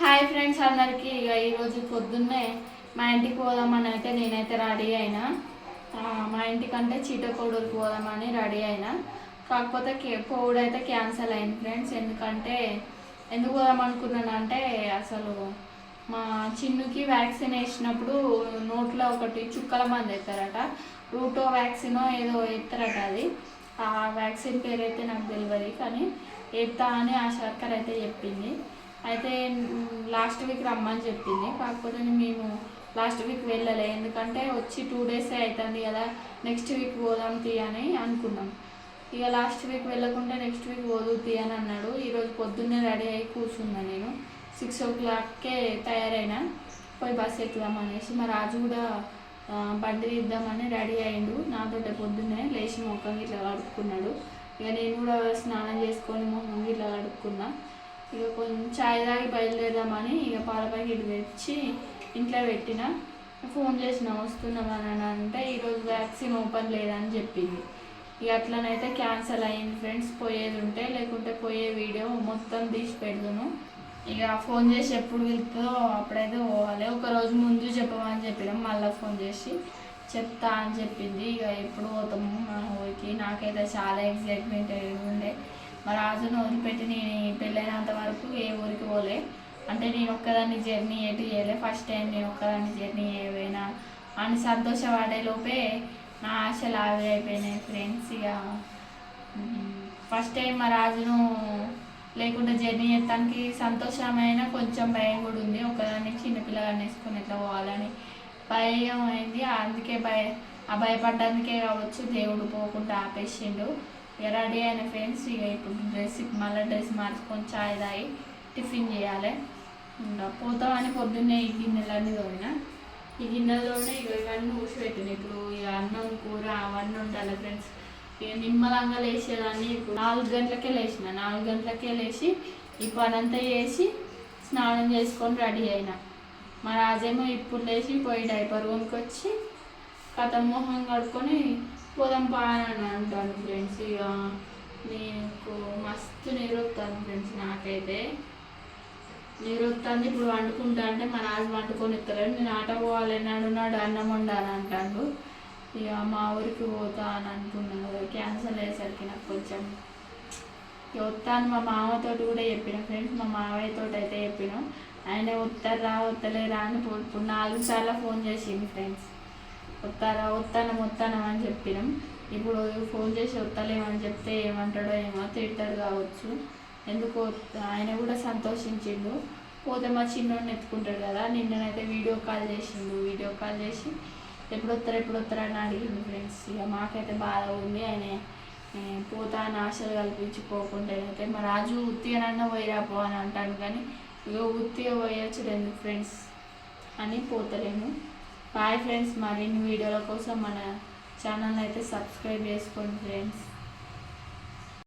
Hi friends అందరికీ ఇక ఈరోజు పొద్దున్నే మా ఇంటికి పోదామని అయితే నేనైతే రెడీ అయినా. మా మా ఇంటికంటే చీటకోడూరుకి పోదామని రెడీ అయినా. కాకపోతే కే పోవుడు అయితే క్యాన్సిల్ అయింది ఫ్రెండ్స్. ఎందుకంటే ఎందుకు పోదాం అంటే అసలు మా చిన్నుకి వ్యాక్సిన్ వేసినప్పుడు నోట్లో ఒకటి చుక్కల మంది ఎత్తారట రూటో వ్యాక్సినో ఏదో ఎత్తారట అది. ఆ వ్యాక్సిన్ పేరు అయితే నాకు తెలియదు కానీ ఎత్తా అని ఆ సర్కర్ అయితే చెప్పింది. అయితే లాస్ట్ వీక్ రమ్మని చెప్పింది. కాకపోతే మేము లాస్ట్ వీక్ వెళ్ళలే. ఎందుకంటే వచ్చి టూ డేస్ అవుతుంది కదా నెక్స్ట్ వీక్ పోదాం తీ అని అనుకున్నాం. ఇక లాస్ట్ వీక్ వెళ్ళకుండా నెక్స్ట్ వీక్ పోదు తీ అని అన్నాడు. ఈరోజు పొద్దున్నే రెడీ అయ్యి కూర్చున్నా నేను. సిక్స్ ఓ క్లాక్కే తయారైనా. పోయి బస్ ఎక్కుదాం అనేసి. మా రాజు కూడా బండి ఇద్దామని రెడీ అయ్యిండు. నాతోటే పొద్దున్నే లేచి మొక్కం ఇట్లా కడుక్కున్నాడు. ఇక నేను కూడా స్నానం చేసుకొని మొహం ఇట్లా కడుక్కున్నా. ఇక కొంచెం చాయ్ తాగి బయలుదేరదామని ఇక పాల ప్యాకెట్ తెచ్చి ఇంట్లో పెట్టిన. ఫోన్ చేసిన వస్తున్నామని అని అంటే ఈరోజు వ్యాక్సిన్ ఓపెన్ లేదని చెప్పింది. ఇక అట్లనైతే క్యాన్సిల్ అయ్యింది ఫ్రెండ్స్. పోయేది ఉంటే లేకుంటే పోయే వీడియో మొత్తం తీసి పెడతాను ఇక ఫోన్ చేసి ఎప్పుడు వెళ్తుందో అప్పుడైతే పోవాలి. ఒక రోజు ముందు చెప్పమని చెప్పినాం మళ్ళీ ఫోన్ చేసి చెప్తా అని చెప్పింది. ఇక ఎప్పుడు పోతాము మా ఊరికి. నాకైతే చాలా ఎక్సైట్మెంట్ ఉండే. మా రాజును వదిలిపెట్టి నేను పెళ్ళైనంత వరకు ఏ ఊరికి పోలే. అంటే నేను ఒక్కదాన్ని జర్నీ ఎటు చేయలే. ఫస్ట్ టైం నేను ఒక్కదాన్ని జర్నీ చేయబోయినా. అని సంతోషపడే లోపే నా ఆశలు ఆవిరైపోయినాయి అయిపోయినాయి ఫ్రెండ్స్ ఇక ఫస్ట్ టైం మా రాజును లేకుండా జర్నీ చేస్తానికి సంతోషమైన కొంచెం భయం కూడా ఉంది. ఒకదాన్ని చిన్నపిల్లగాన్ని వేసుకొని ఎట్లా పోవాలని భయం అయింది. అందుకే భయ ఆ భయపడ్డానికే కావచ్చు దేవుడు పోకుండా ఆపేసిండు. ఇక రెడీ అయిన ఫ్రెండ్స్ ఇక ఇప్పుడు డ్రెస్ మళ్ళీ డ్రెస్ మార్చుకొని చాయ్ తాగి టిఫిన్ చేయాలి. పోతామని పొద్దున్నే ఈ గిన్నెలన్నీ తోడిన ఈ గిన్నెలతోనే ఇక ఇవన్నీ ఊసిపెట్టిన ఇప్పుడు ఇక అన్నం కూర అవన్నీ ఉండాలి ఫ్రెండ్స్ ఇక నిమ్మలంగా లేచేదాన్ని ఇప్పుడు నాలుగు గంటలకే లేచిన. నాలుగు గంటలకే లేచి ఈ పనంతా చేసి స్నానం చేసుకొని రెడీ అయినా. మా రాజేమో ఇప్పుడు లేచి పోయి డైపర్ కొనుక్కొచ్చి కథ మొహం కడుక్కొని పోదాం పా అని అంటాను ఫ్రెండ్స్. ఇక నీకు మస్తు నిరుతాను ఫ్రెండ్స్ నాకైతే. నిరుతుంది ఇప్పుడు వండుకుంటా అంటే మా నాన్న వండుకొని ఇస్తారు. నేను ఆట పోవాలి అన్నాడు. అన్నం వండాను అంటాడు. ఇక మా ఊరికి పోతా అని అనుకున్నాను కదా. క్యాన్సల్ అయ్యేసరికి నాకు కొంచెం ఇక వస్తాను. మా మామతో కూడా చెప్పిన ఫ్రెండ్స్. మా మావయ్యతో అయితే చెప్పిన. ఆయన వస్తారా వస్తలేరా అని ఇప్పుడు నాలుగు సార్లు ఫోన్ చేసింది ఫ్రెండ్స్. వస్తారా? వస్తాను వస్తాను అని చెప్పినాం. ఇప్పుడు ఫోన్ చేసి వస్తలేమని చెప్తే ఏమంటాడో ఏమో తిడతాడు కావచ్చు. ఎందుకు ఆయన కూడా సంతోషించిండు. పోతే మా చిన్నోడిని ఎత్తుకుంటాడు కదా. నిన్ననైతే వీడియో కాల్ చేసిండు. వీడియో కాల్ చేసి ఎప్పుడు వస్తారు ఎప్పుడు వస్తారు అని అడిగింది ఫ్రెండ్స్. ఇక మాకైతే బాధ ఉంది. ఆయన పోతా అని ఆశలు కల్పించుకోకుండా అయితే మా రాజు ఉత్తిగానన్నా పోయిరాపో అని అంటాను కానీ ఇక ఉత్తిగా పోయొచ్చు ఎందుకు ఫ్రెండ్స్? అని పోతలేము. బాయ్ ఫ్రెండ్స్ మరిన్ని వీడియోల కోసం మన ఛానల్ అయితే సబ్స్క్రైబ్ చేసుకోండి ఫ్రెండ్స్